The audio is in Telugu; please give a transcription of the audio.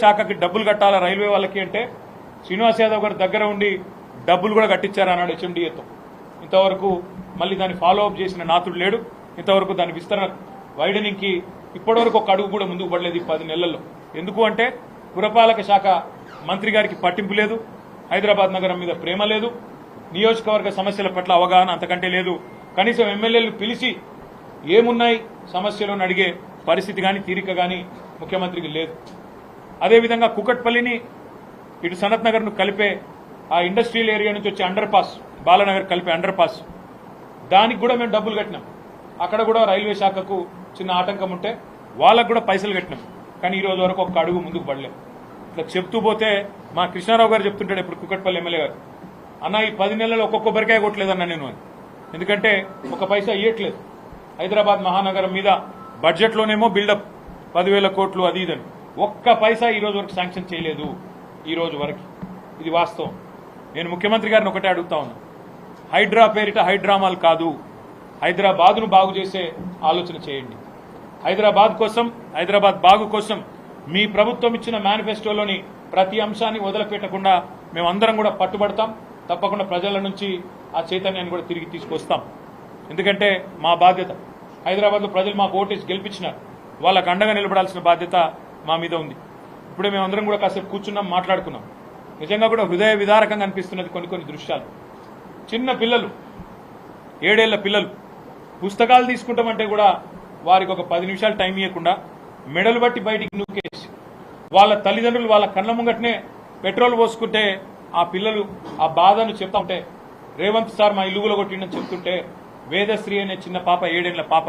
శాఖకి డబ్బులు కట్టాలా రైల్వే వాళ్ళకి అంటే శ్రీనివాస్ యాదవ్ గారి దగ్గర ఉండి డబ్బులు కూడా కట్టించారు అన్నాడు హెచ్ఎండిఏతో. ఇంతవరకు మళ్ళీ దాన్ని ఫాలో అప్ చేసిన నాతుడు లేడు. ఇంతవరకు దాని విస్తరణ వైడనింగ్కి ఇప్పటివరకు ఒక అడుగు కూడా ముందుకు పడలేదు ఈ పది నెలల్లో. ఎందుకు అంటే పురపాలక శాఖ మంత్రి గారికి పట్టింపు లేదు. హైదరాబాద్ నగరం మీద ప్రేమ లేదు. నియోజకవర్గ సమస్యల పట్ల అవగాహన అంతకంటే లేదు. కనీసం ఎమ్మెల్యేలు పిలిచి ఏమున్నాయి సమస్యలను అడిగే పరిస్థితి కానీ తీరిక కానీ ముఖ్యమంత్రికి లేదు. అదేవిధంగా కుకట్పల్లిని ఇటు సనత్ నగర్ను కలిపే ఆ ఇండస్ట్రియల్ ఏరియా నుంచి వచ్చే అండర్ పాస్ బాలనగర్ కలిపే అండర్ పాస్ దానికి కూడా మేము డబ్బులు కట్టినాం. అక్కడ కూడా రైల్వే శాఖకు చిన్న ఆటంకం ఉంటే వాళ్ళకు కూడా పైసలు కట్టినాం. కానీ ఈ రోజు వరకు ఒక్క అడుగు ముందుకు పడలేదు. ఇట్లా చెప్తూ పోతే మా కృష్ణారావు గారు చెప్తుంటాడు ఇప్పుడు కుకట్పల్లి ఎమ్మెల్యే గారు అన్న ఈ పది నెలలు ఒక్కొక్క కొబ్బరికాయ కొట్టలేదన్న నేను అని. ఎందుకంటే ఒక పైసా ఇయ్యట్లేదు. హైదరాబాద్ మహానగరం మీద బడ్జెట్లోనేమో బిల్డప్ పదివేల కోట్లు అది ఇదని ఒక్క పైసా ఈ రోజు వరకు శాంక్షన్ చేయలేదు. ఈ రోజు వరకు. ఇది వాస్తవం. నేను ముఖ్యమంత్రి గారిని ఒకటే అడుగుతా ఉన్నా. హైడ్రా పేరిట హైడ్రామాలు కాదు. హైదరాబాద్ను బాగు చేసే ఆలోచన చేయండి. హైదరాబాద్ కోసం హైదరాబాద్ బాగు కోసం మీ ప్రభుత్వం ఇచ్చిన మేనిఫెస్టోలోని ప్రతి అంశాన్ని వదిలిపెట్టకుండా మేమందరం కూడా పట్టుబడతాం. తప్పకుండా ప్రజల నుంచి ఆ చైతన్యాన్ని కూడా తిరిగి తీసుకొస్తాం. ఎందుకంటే మా బాధ్యత. హైదరాబాద్లో ప్రజలు మాకు ఓటేసి గెలిపించినారు. వాళ్ళకు అండగా నిలబడాల్సిన బాధ్యత మా మీద ఉంది. ఇప్పుడే మేమందరం కూడా కాసేపు కూర్చున్నాం మాట్లాడుకున్నాం. నిజంగా కూడా హృదయ విదారకంగా అనిపిస్తున్నది కొన్ని కొన్ని దృశ్యాలు. చిన్న పిల్లలు ఏడేళ్ళ పిల్లలు పుస్తకాలు తీసుకుంటామంటే కూడా వారికి ఒక పది నిమిషాలు టైం ఇవ్వకుండా మెడలు బట్టి బయటికి నూకేసి వాళ్ళ తల్లిదండ్రులు వాళ్ళ కళ్ళ ముంగటనే పెట్రోల్ పోసుకుంటే ఆ పిల్లలు ఆ బాధను చెప్తా ఉంటే రేవంత్ సార్ మా ఇల్లుగులో కొట్టిండని చెప్తుంటే వేదశ్రీ అనే చిన్న పాప ఏడేళ్ళ పాప